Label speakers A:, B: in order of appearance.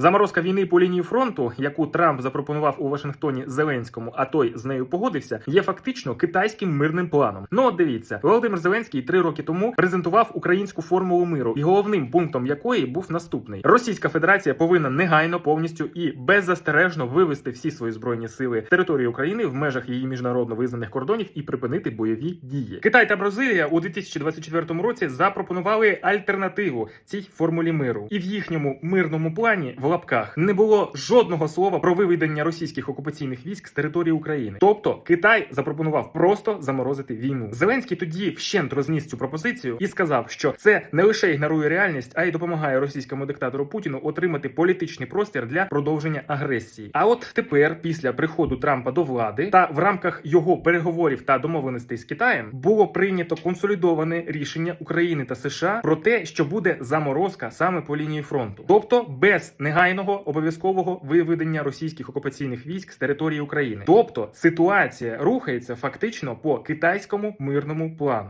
A: Заморозка війни по лінії фронту, яку Трамп запропонував у Вашингтоні Зеленському, а той з нею погодився, є фактично китайським мирним планом. Ну от дивіться, Володимир Зеленський три роки тому презентував українську формулу миру, і головним пунктом якої був наступний: Російська Федерація повинна негайно повністю і беззастережно вивести всі свої збройні сили території України в межах її міжнародно визнаних кордонів і припинити бойові дії. Китай та Бразилія у 2024 році запропонували альтернативу цій формулі миру, і в їхньому мирному плані лапках не було жодного слова про виведення російських окупаційних військ з території України. Тобто Китай запропонував просто заморозити війну. Зеленський тоді вщент розніс цю пропозицію і сказав, що це не лише ігнорує реальність, а й допомагає російському диктатору Путіну отримати політичний простір для продовження агресії. А от тепер, після приходу Трампа до влади, та в рамках його переговорів та домовленостей з Китаєм було прийнято консолідоване рішення України та США про те, що буде заморозка саме по лінії фронту, тобто без негайного обов'язкового виведення російських окупаційних військ з території України. Тобто ситуація рухається фактично по китайському мирному плану.